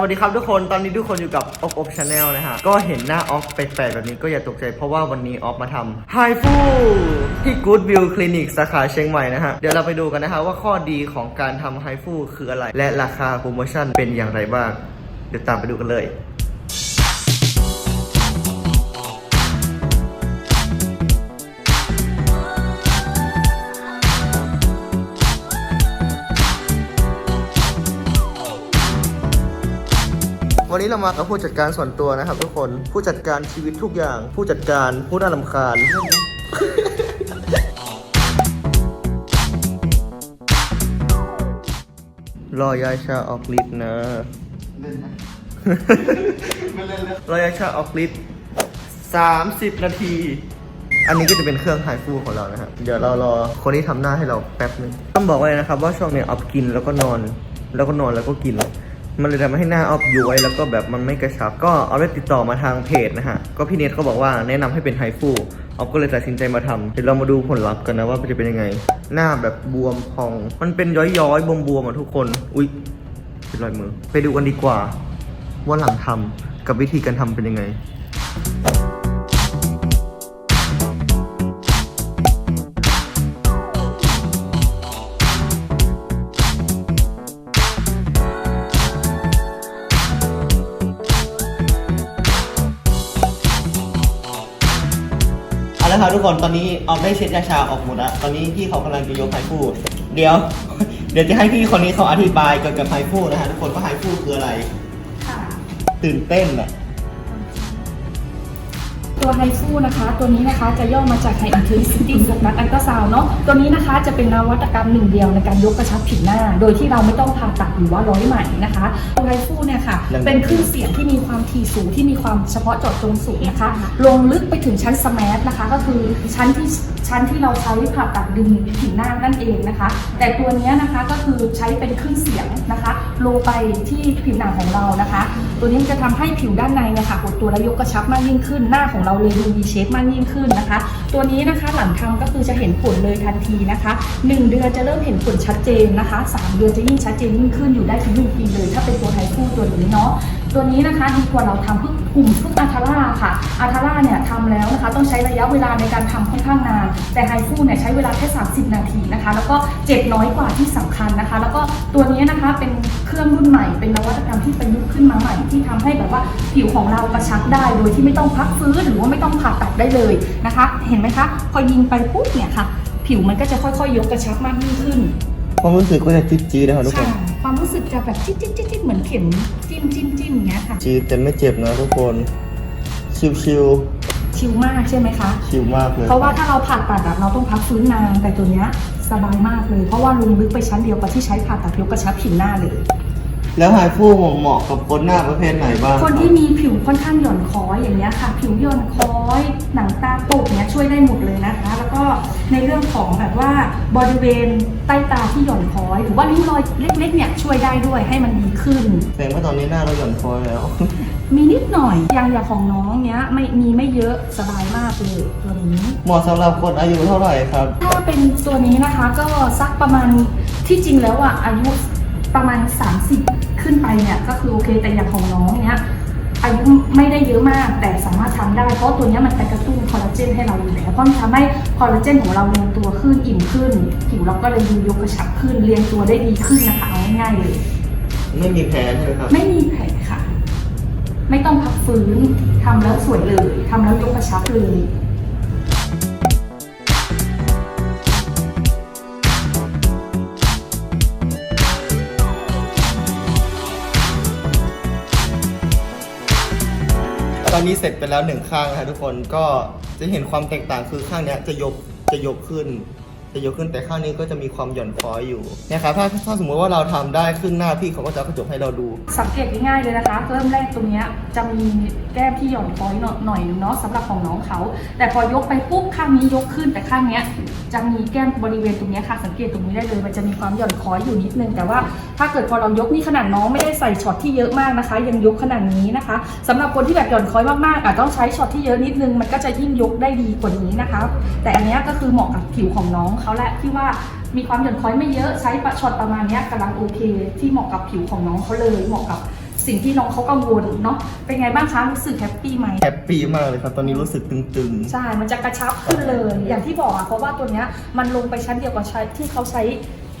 สวัสดีครับทุกคน ตอนนี้ทุกคนอยู่กับออฟออฟชาแนลนะฮะ ก็เห็นหน้าออฟแปลกๆแบบนี้ก็อย่าตกใจเพราะว่าวันนี้ออฟมาทำไฮฟูที่ Good View Clinic สาขาเชียงใหม่นะฮะ เดี๋ยวเราไปดูกันนะฮะว่าข้อดีของการทำไฮฟูคืออะไร และราคาโปรโมชั่นเป็นอย่างไรบ้าง เดี๋ยวตามไปดูกันเลย วันนี้เรามากับผู้จัดการส่วนตัวนะครับ ทุกคนผู้จัดการชีวิตทุกอย่าง ผู้จัดการผู้น่ารำคาญ รอยายชาออกฤทธิ์นะเล่นนะไม่เล่นแล้วรอยายชาออกฤทธิ์30นาที อันนี้ก็จะเป็นเครื่องไฮฟูของเรานะครับ เดี๋ยวเรารอคนที่ทำหน้าให้เราแป๊บนึง ต้องบอกไว้นะครับว่าช่วงเนี้ยออฟกินแล้วก็นอน แล้วก็นอนแล้วก็กิน มันเลยทำให้หน้าออฟย้วยแล้วก็แบบมันไม่กระชับ ก็เอาไปติดต่อมาทางเพจนะฮะ ก็พี่เนทเขาบอกว่าแนะนำให้เป็นไฮฟูออฟก็เลยตัดสินใจมาทำเดี๋ยวเรามาดูผลลัพธ์กันนะว่าจะเป็นยังไง หน้าแบบบวมพอง มันเป็นย้อยๆบวมๆอะทุกคน อุ๊ยเป็นรอยมือ ไปดูกันดีกว่า ว่าหลังทำกับวิธีการทำเป็นยังไง เอาละครับทุกคนตอนนี้ออฟได้เช็ดยาชาออกหมดแล้วตอนนี้พี่เขากำลังจะยกไฮฟูเดี๋ยว เดี๋ยวจะให้พี่คนนี้เขาอธิบายเกี่ยวกับไฮฟูนะฮะทุกคนว่าไฮฟูคืออะไรค่ะตื่นเต้นอะ ตัวไฮฟูนะคะ ตัวนี้นะคะจะย่อมาจาก High Intensity Focus Ultrasound เนาะตัวนี้นะคะจะเป็นนวัตกรรมหนึ่งเดียวในการยกกระชับผิวหน้า โดยที่เราไม่ต้องผ่าตัดหรือว่าร้อยไหมนะคะตัวไฮฟูเนี่ยค่ะ เป็นคลื่นเสียงที่มีความถี่สูงที่มีความเฉพาะเจาะจงสูงนะคะ ลงลึกไปถึงชั้นสมาร์ทนะคะ ก็คือชั้นที่ ชั้นที่เราใช้ผ่าตัดดึงผิวหน้านั่นเองนะคะ แต่ตัวนี้นะคะก็คือใช้เป็นคลื่นเสียงนะคะ ลงไปที่ผิวหนังของเรานะคะ ตัวนี้จะทำให้ผิวด้านในนี่ยค่ะหดตัวและยกกระชับมากยิ่งขึ้น หน้าของเราเลยดูมีเชฟมากยิ่งขึ้นนะคะ ตัวนี้นะคะหลังทำก็คือจะเห็นผลเลยทันทีนะคะหนึ่งเดือนจะเริ่มเห็นผลชัดเจนนะคะสามเดือนจะยิ่งชัดเจนยิ่งขึ้นอยู่ได้ถึงหนึ่งปีเลย ถ้าเป็นตัวไทคู่ตัวนี้เนาะ ตัวนี้นะคะดีกว่าเราทำพึ่งกลุ่มพึ่งอาทาร่าค่ะอาทาร่าเนี่ยทำแล้วนะคะต้องใช้ระยะเวลาในการทำค่อนข้างนาน แต่ไฮฟูเนี่ยใช้เวลาแค่ 30 นาทีนะคะ แล้วก็เจ็บน้อยกว่าที่สำคัญนะคะ แล้วก็ตัวนี้นะคะเป็นเครื่องรุ่นใหม่ เป็นนวัตกรรมที่ประยุกต์ขึ้นมาใหม่ที่ทำให้แบบว่าผิวของเรากระชับได้ โดยที่ไม่ต้องพักฟื้นหรือว่าไม่ต้องผ่าตัดได้เลยนะคะ เห็นไหมคะ พอยิงไปปุ๊บเนี่ยค่ะ ผิวมันก็จะค่อยๆ ยกกระชับมากยิ่งขึ้นความรู้สึกก็จะจี๊ดๆนะครับทุกคน จะแบบจิ๊ดจิ๊ดจิ๊ดจิ๊ดเหมือนเข็มจิ้มจิ้มจิ้มอย่างเงี้ยค่ะ จี๊ดแต่ไม่เจ็บนะทุกคน ชิวชิลมากใช่ไหมคะ ๆ ชิวมากเลยเพราะว่าถ้าเราผ่าตัดอะเราต้องพักฟื้นนานแต่ตัวเนี้ยสบายมากเลย เพราะว่าลงลึกไปชั้นเดียวกับที่ใช้ผ่าตัดยกกระชับผิวหน้าเลย แล้วไฮฟูเหมาะกับคนหน้าประเภทไหนบ้างคนที่มีผิวค่อนข้างหย่อนคล้อยอย่างเงี้ยค่ะ ผิวหย่อนคล้อยหนังตาตกเนี้ยช่วยได้หมดเลยนะคะ แล้วก็ในเรื่องของแบบว่าบริเวณใต้ตาที่หย่อนคล้อย หรือว่าริ้วรอยเล็กๆเนี่ยช่วยได้ด้วยให้มันดีขึ้นแสดงว่าตอนนี้หน้าเราหย่อนคอยแล้ว มีนิดหน่อยอย่างอย่างของน้องเนี้ยไม่มีไม่เยอะสบายมากเลยตัวนี้เหมาะสำหรับคนอายุเท่าไหร่ครับ ถ้าเป็นตัวนี้นะคะก็สักประมาณที่จริงแล้วอะอายุ ประมาณ 30 ขึ้นไปเนี่ยก็คือโอเคแต่อย่างของน้องเนี้ยอายุไม่ได้เยอะมากแต่สามารถทำได้ เพราะตัวเนี้ยมันไปกระตุ้นคอลลาเจนให้เราอยู่แล้วเพราะมันทำให้คอลลาเจนของเราเรียงตัวขึ้นอิ่มขึ้นผิวเราก็เลยดูยกกระชับขึ้นเรียงตัวได้ดีขึ้นนะคะเอาง่ายๆเลย ไม่มีแพ้ใช่ไหมครับไม่มีแผลค่ะ ไม่ต้องพักฟื้นทำแล้วสวยเลยทำแล้วยกกระชับเลย อนนี้เสร็จไปแล้วหนึ่งข้างนะครับทุกคนก็จะเห็นความแตกต่างคือข้างเนี้ยจะยกจะยกขึ้น จะยกขึ้นแต่ข้างนี้ก็จะมีความหย่อนคล้อยอยู่นะครับถ้าถ้าสมมติว่าเราทำได้ครึ่งหน้าพี่เขาก็จะกระจกให้เราดู สังเกตง่ายๆเลยนะคะ เริ่มแรกตรงนี้จะมีแก้มที่หย่อนคล้อยหน่อยหน่อยนึงเนาะสำหรับของน้องเขา แต่พอยกไปปุ๊บข้างนี้ยกขึ้นแต่ข้างเนี้ยจะมีแก้มบริเวณตรงนี้ค่ะ สังเกตตรงนี้ได้เลย มันจะมีความหย่อนคล้อยอยู่นิดนึงแต่ว่าถ้าเกิดพอเรายกนี่ขนาดน้องไม่ได้ใส่ช็อตที่เยอะมากนะคะ ยังยกขนาดนี้นะคะสำหรับคนที่แบบหย่อนคล้อยมากๆอาจต้องใช้ช็อตที่เยอะนิดนึงมันก็จะยิ่งยกได้ดีกว่านี้นะคะ แต่อันนี้ก็คือเหมาะกับผิวของน้องเขาแหละที่ว่ามีความหย่อนคล้อยไม่เยอะใช้ช็อตประมาณเนี้ยกำลังโอเค ที่เหมาะกับผิวของน้องเขาเลยเหมาะกับสิ่งที่น้องเขากังวลเนาะเป็นไงบ้างคะรู้สึกแฮปปี้ไหมแฮปปี้มากเลยครับตอนนี้รู้สึกตึงใช่ มันจะกระชับขึ้นเลย อย่างที่บอกอะเพราะว่าตัวเนี้ยมันลงไปชั้นเดียวกับใช้ที่เขาใช้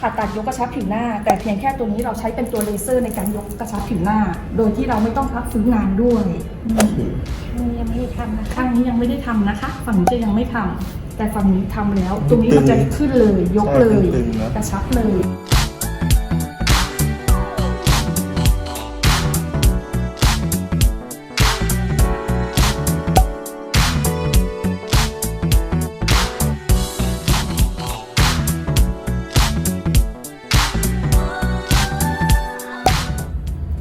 ผ่าตัดยกกระชับผิวหน้า แต่เพียงแค่ตัวนี้เราใช้เป็นตัวเลเซอร์ในการยกกระชับผิวหน้า โดยที่เราไม่ต้องพักฟื้นงานด้วยอืมยังไม่ได้ทำนะคะข้างนี้ยังไม่ได้ทำนะคะ ฝั่งนี้จะยังไม่ทำ แต่ฝั่งนี้ทำแล้ว ตรงนี้มันจะขึ้นเลย ยกเลย ใช่ตึงๆนะ กระชับเลยๆ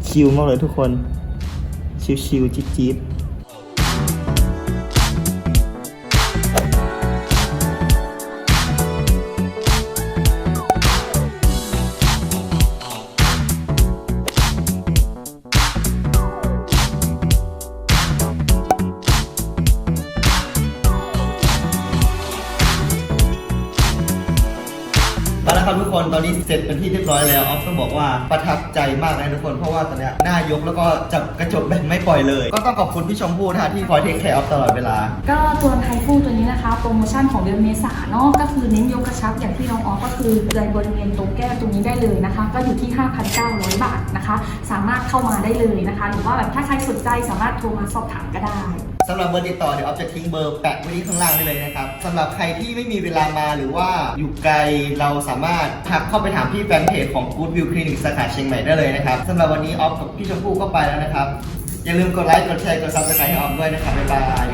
ชิลมากเลยทุกคน ชิลๆจี๊ดๆ มาแล้วครับทุกคนตอนนี้เสร็จเป็นที่เรียบร้อยแล้วออฟต้องบอกว่าประทับใจมากนะทุกคนเพราะว่าตอนเนี้ยหน้ายกแล้วก็จับกระจกแบบไม่ปล่อยเลย ก็ต้องขอบคุณพี่ชมพู่นะฮะที่คอยเทคแคร์ออฟตลอดเวลา ก็ตัวไทฟูตัวนี้นะคะ โปรโมชั่นของเดือนเมษาเนาะก็คือเน้นยกกระชับอย่างที่น้องออฟก็คือในบริเวณตรงแก้มตรงนี้ได้เลยนะคะ ก็อยู่ที่ 5,900 บาทนะคะ สามารถเข้ามาได้เลยนะคะ หรือว่าแบบถ้าใครสนใจสามารถโทรมาสอบถามก็ได้ สำหรับเบอร์ติดต่อเดี๋ยวออฟจะทิ้งเบอร์แปะไว้ที่ข้างล่างได้เลยนะครับสำหรับใครที่ไม่มีเวลามาหรือว่าอยู่ไกลเราสามารถทักเข้าไปถามที่แฟนเพจของ Good View Clinic สาขาเชียงใหม่ได้เลยนะครับสำหรับวันนี้ออฟกับพี่ชมพู่ก็ไปแล้วนะครับอย่าลืมกดไลค์กดแชร์กดซับสไครต์ให้ออฟด้วยนะครับบ๊ายบาย